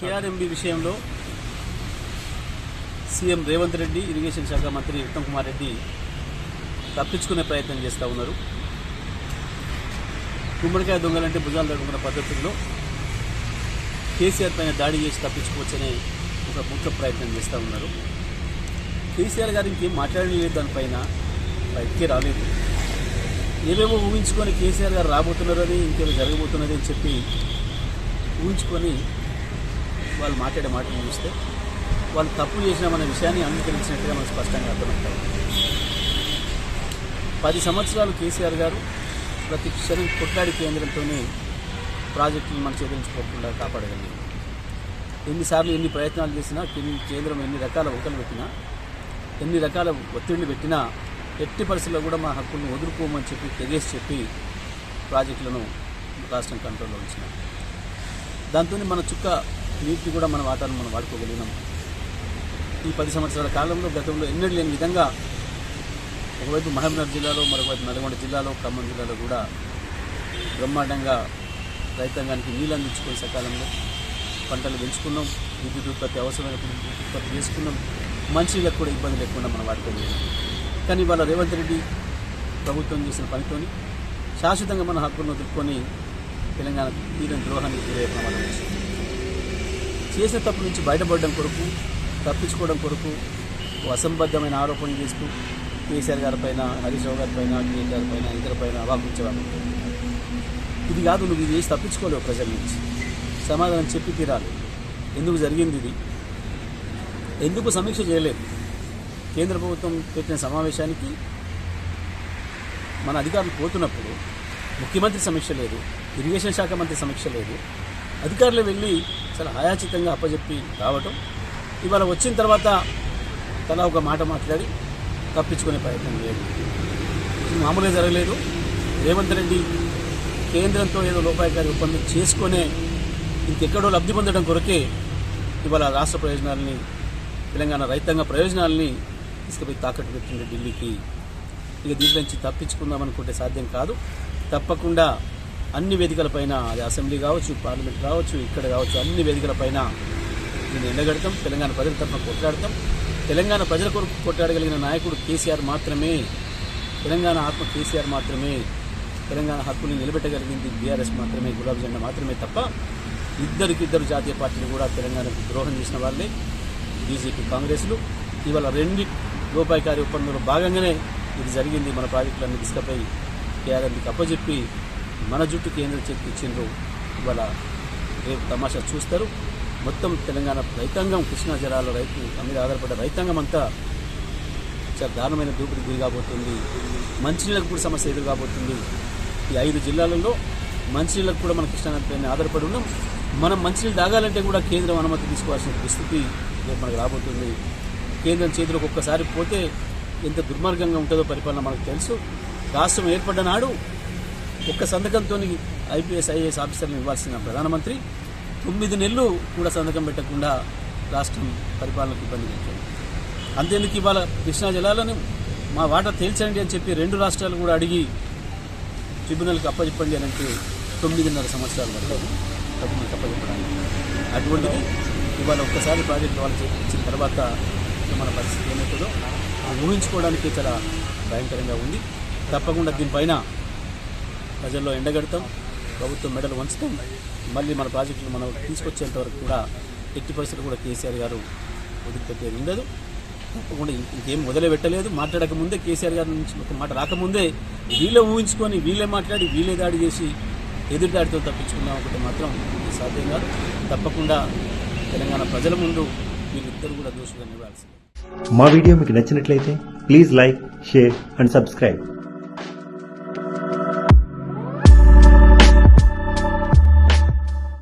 KRMB విషయంలో CM Revanth Reddy irrigation శాఖ మంత్రి ఉత్తమ్ కుమార్ రెడ్డి తప్పించుకునే ప్రయత్నం చేస్తూ ఉన్నారు. గుమ్మడికాయ దొంగలంటే భుజాలు తడుముకున్న పద్ధతుల్లో కేసీఆర్ పైన దాడి చేసి తప్పించుకోవచ్చనే ఒక ముఖ్య ప్రయత్నం చేస్తూ ఉన్నారు. కేసీఆర్ గారు ఇంకేం మాట్లాడలేదు దానిపైన బయటికి రాలేదు. ఏవేవో ఊహించుకొని కేసీఆర్ గారు రాబోతున్నారని ఇంకేమో జరగబోతున్నది అని చెప్పి ఊహించుకొని వాళ్ళు మాట్లాడే మాటలు చూస్తే వాళ్ళు తప్పు మన విషయాన్ని అంగీకరించినట్టుగా మనకు స్పష్టంగా అర్థమవుతాయి. పది సంవత్సరాలు కేసీఆర్ గారు ప్రతి క్షణం కొట్లాడి కేంద్రంతోనే ప్రాజెక్టులు మన చేతించుకోకుండా కాపాడగలిగింది ఎన్నిసార్లు ఎన్ని ప్రయత్నాలు చేసినా కేంద్రం ఎన్ని రకాల ఒకలు పెట్టినా ఎన్ని రకాల ఒత్తిడిని పెట్టినా ఎట్టి పరిస్థితుల్లో కూడా మా హక్కులను వదులుకోమని చెప్పి తెగేసి చెప్పి ప్రాజెక్టులను రాష్ట్రం కంట్రోల్లో ఉంచినాం. దాంతో మన చుక్క నీటిని కూడా మన వాటాను మనం వాడుకోగలిగినాం. ఈ పది సంవత్సరాల కాలంలో గతంలో ఎన్నడూ లేని విధంగా ఒకవైపు మహబూబ్నగర్ జిల్లాలో మరొకవైపు నల్గొండ జిల్లాలో ఖమ్మం జిల్లాలో కూడా బ్రహ్మాండంగా రైతాంగానికి నీళ్ళు అందించుకునే సకాలంలో పంటలు పెంచుకున్నాం. విద్యుత్ ఉత్పత్తి అవసరమైన విద్యుత్ ఉత్పత్తి చేసుకున్నాం. మంచినీళ్ళకు కూడా ఇబ్బంది లేకుండా మనం వాడుకోగలిగాం. కానీ ఇవాళ రేవంత్ రెడ్డి ప్రభుత్వం చేసిన పనితోని శాశ్వతంగా మన హక్కులను వదులుకొని తెలంగాణ తీరని ద్రోహానికి గురయ్యే ప్రమాదం వచ్చింది చేసిన తప్పు నుంచి బయటపడడం కొరకు తప్పించుకోవడం కొరకు అసంబద్ధమైన ఆరోపణలు చేస్తూ కేసీఆర్ గారి పైన హరీష్ రావు గారి పైన కేటీఆర్ పైన ఇతర పైన ఇది కాదు నువ్వు ఇది చేసి తప్పించుకోలేవు ప్రజల నుంచి. సమాధానం చెప్పి తీరాలి. ఎందుకు జరిగింది ఇది? ఎందుకు సమీక్ష చేయలేదు? కేంద్ర ప్రభుత్వం పెట్టిన సమావేశానికి మన అధికారులు పోతున్నప్పుడు ముఖ్యమంత్రి సమీక్ష లేదు ఇరిగేషన్ శాఖ మంత్రి సమీక్ష లేదు అధికారులు వెళ్ళి చాలా ఆయాచితంగా అప్పజెప్పి రావటం. ఇవాళ వచ్చిన తర్వాత తన ఒక మాట మాట్లాడి తప్పించుకునే ప్రయత్నం లేదు. మామూలుగా జరగలేదు. రేవంత్ రెడ్డి కేంద్రంతో ఏదో లోపాయకారి ఒప్పందం చేసుకునే ఇంకెక్కడో లబ్ధి పొందడం కొరకే ఇవాళ రాష్ట్ర ప్రయోజనాలని తెలంగాణ రైతాంగ ప్రయోజనాలని తీసుకుపోయి తాకట్టు పెట్టింది ఢిల్లీకి. ఇక దీని నుంచి తప్పించుకుందాం అనుకుంటే సాధ్యం కాదు. తప్పకుండా అన్ని వేదికలపైన అది అసెంబ్లీ కావచ్చు పార్లమెంట్ కావచ్చు ఇక్కడ కావచ్చు అన్ని వేదికలపైన దీన్ని ఎండగడతాం తెలంగాణ ప్రజల తరఫున కొట్లాడతాం. తెలంగాణ ప్రజల కొరకు కొట్లాడగలిగిన నాయకుడు కేసీఆర్ మాత్రమే తెలంగాణ ఆత్మ కేసీఆర్ మాత్రమే తెలంగాణ హక్కుని నిలబెట్టగలిగింది బీఆర్ఎస్ మాత్రమే గులాబ్ జెండా మాత్రమే తప్ప ఇద్దరికిద్దరు జాతీయ పార్టీలు కూడా తెలంగాణకు ద్రోహం చేసిన వాళ్ళే బీజేపీ కాంగ్రెస్లు. ఇవాళ రెండు రూపాయికారి ఒప్పందంలో భాగంగానే ఇది జరిగింది మన ప్రాజెక్టులన్నీ తీసుకుపోయి కేఆర్ఎంకి అప్పచెప్పి మన జుట్టు కేంద్రం చేతికి ఇచ్చిండ్రు. ఇవాళ రేపు తమాషా చూస్తారు. మొత్తం తెలంగాణ రైతాంగం కృష్ణా జలాల రైతు మీద ఆధారపడ్డ రైతాంగం అంతా చాలా దారుణమైన దూపిడి గురి కాబోతుంది మంచినీళ్ళకు కూడా సమస్య ఎదురు కాబోతుంది ఈ ఐదు జిల్లాలలో మంచినీళ్ళకు కూడా మన కృష్ణానదిపైన ఆధారపడి ఉన్నాం. మనం మంచినీళ్ళు తాగాలంటే కూడా కేంద్రం అనుమతి తీసుకోవాల్సిన పరిస్థితి రేపు మనకు రాబోతుంది. కేంద్రం చేతిలోకి ఒక్కసారి పోతే ఎంత దుర్మార్గంగా ఉంటుందో పరిపాలన మనకు తెలుసు. రాష్ట్రం ఏర్పడ్డ నాడు ఒక్క సంతకంతో ఐపీఎస్ ఐఏఎస్ ఆఫీసర్లను ఇవ్వాల్సిన ప్రధానమంత్రి తొమ్మిది నెలలు కూడా సంతకం పెట్టకుండా రాష్ట్రం పరిపాలనకు ఇబ్బంది పెట్టారు అంతేందుకు ఇవాళ కృష్ణా జలాలను మా వాటా తేల్చండి అని చెప్పి రెండు రాష్ట్రాలు కూడా అడిగి ట్రిబ్యునల్కి అప్పచెప్పండి అని అంటే తొమ్మిదిన్నర సంవత్సరాలు వరకు ట్రిబ్యునల్కి అప్పచెప్పడానికి. అటువంటిది ఇవాళ ఒక్కసారి ప్రాజెక్ట్ వాళ్ళు చేయించిన తర్వాత మన పరిస్థితి ఏమవుతుందో ఊహించుకోవడానికి చాలా భయంకరంగా ఉంది. తప్పకుండా దీనిపైన ప్రజల్లో ఎండగడతాం. ప్రభుత్వం మెడలు వంచుతాం. మళ్ళీ మన ప్రాజెక్టులు మనం తీసుకొచ్చేంత వరకు కూడా ఎట్టి పరిస్థితులు కూడా కేసీఆర్ గారు వదిలిపెట్టేది ఉండదు. తప్పకుండా ఇంకేం మొదలే పెట్టలేదు మాట్లాడకముందే కేసీఆర్ గారి నుంచి ఒక మాట రాకముందే వీళ్ళే ఊహించుకొని వీళ్ళే మాట్లాడి వీళ్ళే దాడి చేసి ఎదురు దాడితో తప్పించుకుందాం ఒకటి మాత్రం సాధ్యం కాదు. తప్పకుండా తెలంగాణ ప్రజల ముందు వీళ్ళిద్దరు కూడా దోషులుగా నివ్వాల్సింది మా వీడియో మీకు నచ్చినట్లయితే please like share and subscribe.